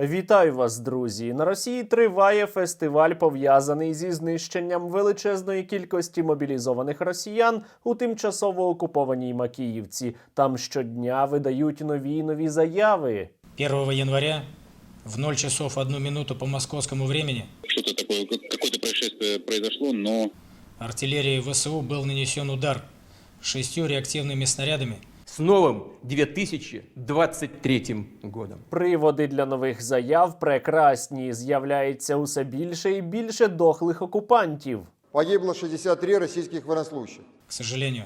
Вітаю вас, друзі! На Росії триває фестиваль, пов'язаний зі знищенням величезної кількості мобілізованих росіян у тимчасово окупованій Макіївці. Там щодня видають нові й нові заяви. 1 января в 0 часов 1 минуту по московскому времени что-то такое, как- какое-то происшествие произошло, но артиллерии ВСУ был нанесен удар шестью реактивными снарядами с новым 2023 годом. Приводи для нових заяв прекрасні. З'являється усе більше і більше дохлих окупантів. Погибло 63 російських военнослужащих. К сожалению,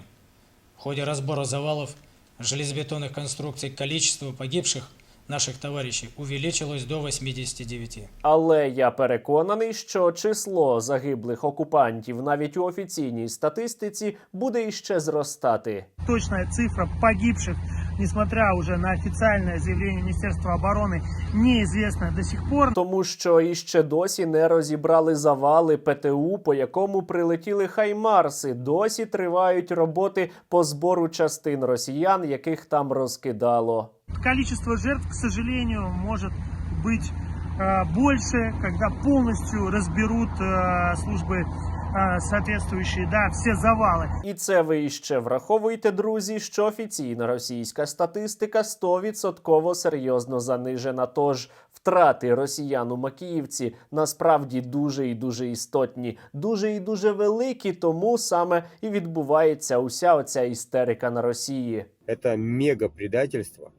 в ходе разбора завалов железобетонных конструкций количество погибших наших товаришів увеличилось до 89. Але я переконаний, що число загиблих окупантів навіть у офіційній статистиці буде іще зростати. Точна цифра погибших, несмотря уже на официальное заявление Министерства обороны, неизвестна до сих пор. Тому що іще досі не розібрали завали ПТУ, по якому прилетіли хаймарси. Досі тривають роботи по збору частин росіян, яких там розкидало. Количество жертв, к сожалению, может быть э, больше, когда полностью разберут э, службы э, соответствующие, да, все завалы. І це ви іще враховуйте, друзі, що офіційна російська статистика 100% серйозно занижена. Тож втрати росіян у Макіївці насправді дуже і дуже істотні, дуже і дуже великі. Тому саме і відбувається уся оця істерика на Росії. это мега предательство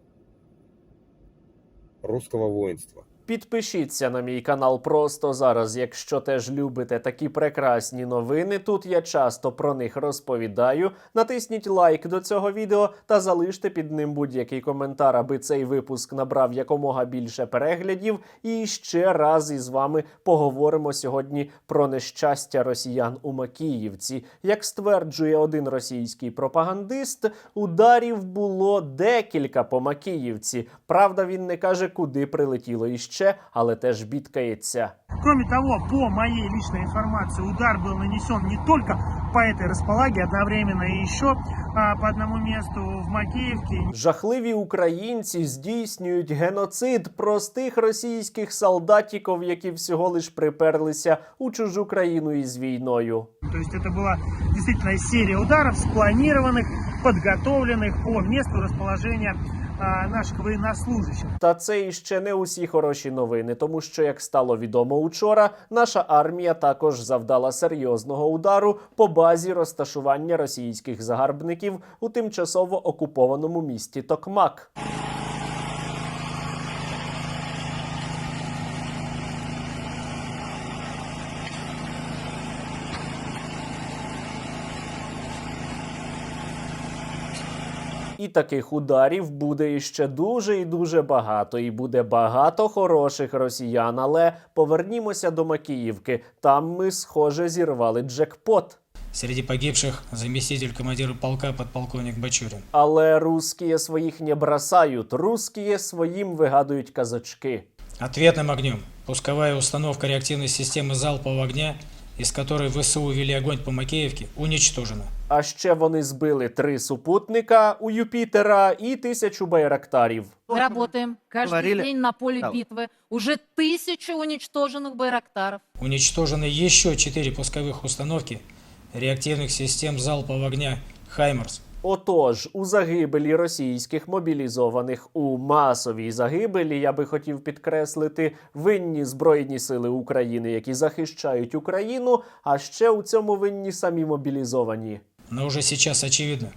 русского воинства. Підпишіться на мій канал просто зараз, якщо теж любите такі прекрасні новини. Тут я часто про них розповідаю. Натисніть лайк до цього відео та залиште під ним будь-який коментар, аби цей випуск набрав якомога більше переглядів. І ще раз із вами поговоримо сьогодні про нещастя росіян у Макіївці. Як стверджує один російський пропагандист, ударів було декілька по Макіївці. Правда, він не каже, куди прилетіло іще, але теж бідкається. Кроме того, по моей личной информации, удар был нанесен не только по этой располаге, одновременно и еще а, по одному месту в Макеевке. Жахливі українці здійснюють геноцид простих російських солдатіків, які всього лиш приперлися у чужу країну із війною. То есть это была действительно серия ударов, спланированных, подготовленных по месту расположения а, наших военнослужащих. Та це іще не усі хороші новини, тому що, як стало відомо учора, наша армія також завдала серйозного удару по базі розташування російських загарбників у тимчасово окупованому місті Токмак. Таких ударів буде іще дуже і дуже багато, і буде багато хороших росіян. Але повернімося до Макіївки. Там ми, схоже, зірвали джекпот. Среди погибших заместитель командира полка подполковник Бачурин. Але русські своїх не бросають, русські своїм вигадують казачки. Ответным огнем пусковая установка реактивной системы залпового огня, из которой ВСУ вели огонь по Макеевке, уничтожена. А ще вони збили три супутника у Юпітера і тисячу байрактарів. Мы работаем каждый Говорили. день на поле Да. битвы. Уже тысячи уничтоженных байрактаров. Уничтожены еще четыре пусковых установки реактивных систем залпового огня «Хаймарс». Отож, у загибелі російських мобілізованих у масовій загибелі я би хотів підкреслити винні збройні сили України, які захищають Україну. А ще у цьому винні самі мобілізовані. Но уже сейчас очевидно,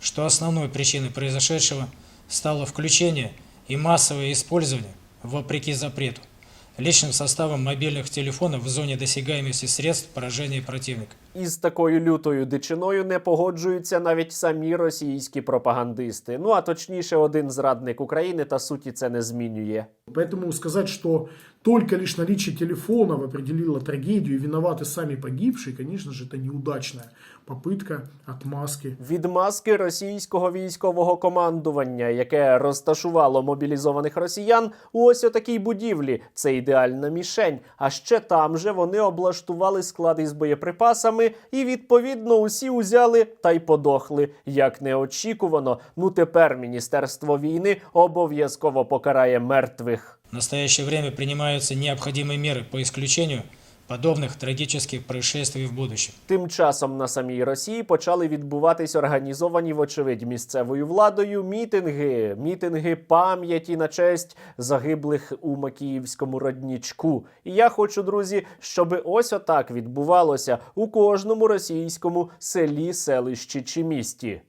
что основной причиной произошедшего стало включение и массовое использование, вопреки запрету, личным составом мобильных телефонов в зоне досягаемости средств поражения противника Із такою лютою дичиною не погоджуються навіть самі російські пропагандисти. Ну а точніше, один зрадник України та суті це не змінює. Поэтому сказать, что только лишь наличие телефонов определило трагедию и виноваты сами погибшие, конечно же, это неудачная попытка отмазки. Відмазки російського військового командування, яке розташувало мобілізованих росіян у ось отакій будівлі. Це ідеальна мішень. А ще там же вони облаштували склад із боєприпасами силами, і відповідно усі узяли та й подохли. Як неочікувано, ну тепер міністерство війни обов'язково покарає мертвих. В настоящее время принимаются необходимые меры по исключению подобных трагических происшествий в будущем. Тим часом на самій Росії почали відбуватись організовані, вочевидь, місцевою владою мітинги, мітинги пам'яті на честь загиблих у Макіївському роднічку. І я хочу, друзі, щоб ось отак відбувалося у кожному російському селі, селищі чи місті.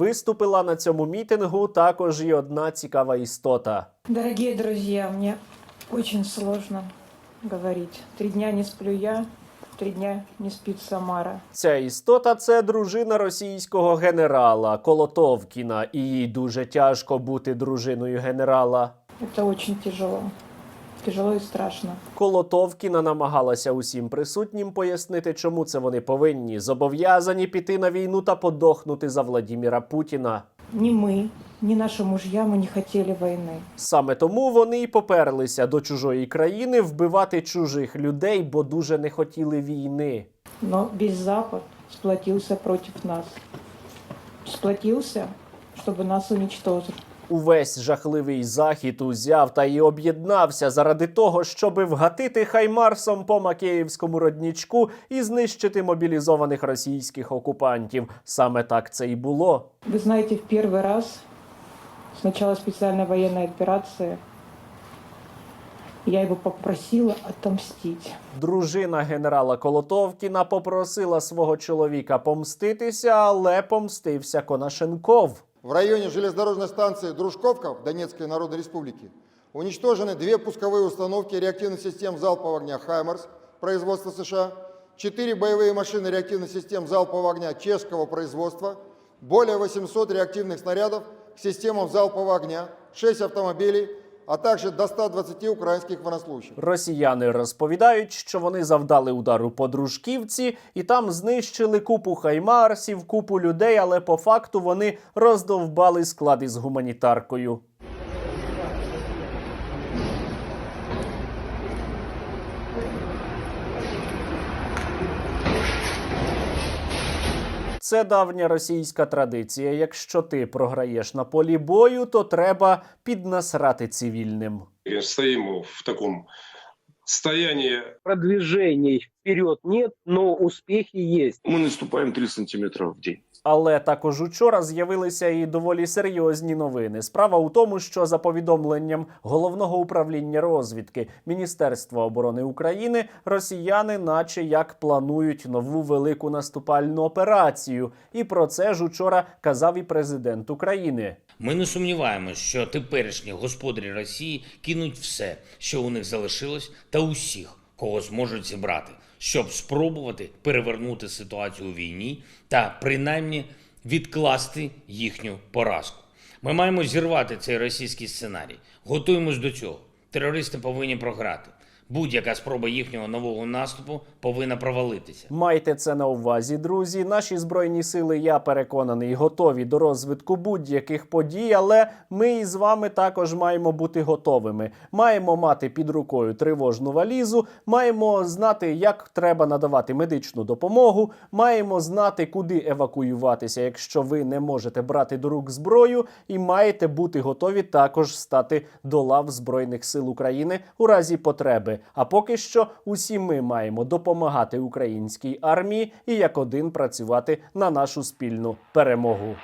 Виступила на цьому мітингу також і одна цікава істота. Дорогие друзья, мне очень сложно говорить. Три дня не сплю я, три дня не спит Самара. Ця істота це дружина російського генерала Колотовкіна, і їй дуже тяжко бути дружиною генерала. Это очень тяжело Тяжело и страшно. Колотовкіна намагалася усім присутнім пояснити, чому це вони повинні зобов'язані піти на війну та подохнути за Владіміра Путіна. Ни мы, ни наши мужья, мы не хотели войны. Саме тому вони й поперлися до чужої країни вбивати чужих людей, бо дуже не хотіли війни. Но весь Запад сплотился против нас. Сплотился, чтобы нас уничтожить. Увесь жахливий захід узяв та й об'єднався заради того, щоби вгатити хаймарсом по Макеївському роднічку і знищити мобілізованих російських окупантів. Саме так це і було. Вы знаете, в первый раз с начала специальной военной операции я его попросила отомстить. Дружина генерала Колотовкіна попросила свого чоловіка помститися, але помстився Конашенков. В районе железнодорожной станции Дружковка в Донецкой Народной Республике уничтожены две пусковые установки реактивных систем залпового огня «Хаймерс» производства США, четыре боевые машины реактивных систем залпового огня чешского производства, более 800 реактивных снарядов к системам залпового огня, 6 автомобилей, а також до 120 українських военнослужащих. Росіяни розповідають, що вони завдали удару по дружківці і там знищили купу хаймарсів, купу людей, але по факту вони роздовбали склади з гуманітаркою. Це давня російська традиція. Якщо ти програєш на полі бою, то треба піднасрати цивільним. И стоим в такому стані. Продвіжень вперед нет, но успіхи є. Ми наступаємо 3 сантиметра в день. Але також учора з'явилися і доволі серйозні новини. Справа у тому, що за повідомленням головного управління розвідки Міністерства оборони України, росіяни, наче як планують нову велику наступальну операцію. І про це ж учора казав і президент України. Ми не сумніваємось, що теперішні господарі Росії кинуть все, що у них залишилось, та усіх, кого зможуть зібрати, щоб спробувати перевернути ситуацію у війні та принаймні відкласти їхню поразку. Ми маємо зірвати цей російський сценарій. Готуємось до цього. Терористи повинні програти. Будь-яка спроба їхнього нового наступу повинна провалитися. Майте це на увазі, друзі. Наші збройні сили, я переконаний, готові до розвитку будь-яких подій, але ми із вами також маємо бути готовими. Маємо мати під рукою тривожну валізу, маємо знати, як треба надавати медичну допомогу, маємо знати, куди евакуюватися, якщо ви не можете брати до рук зброю, і маєте бути готові також стати до лав Збройних сил України у разі потреби. А поки що усі ми маємо допомагати українській армії і як один працювати на нашу спільну перемогу.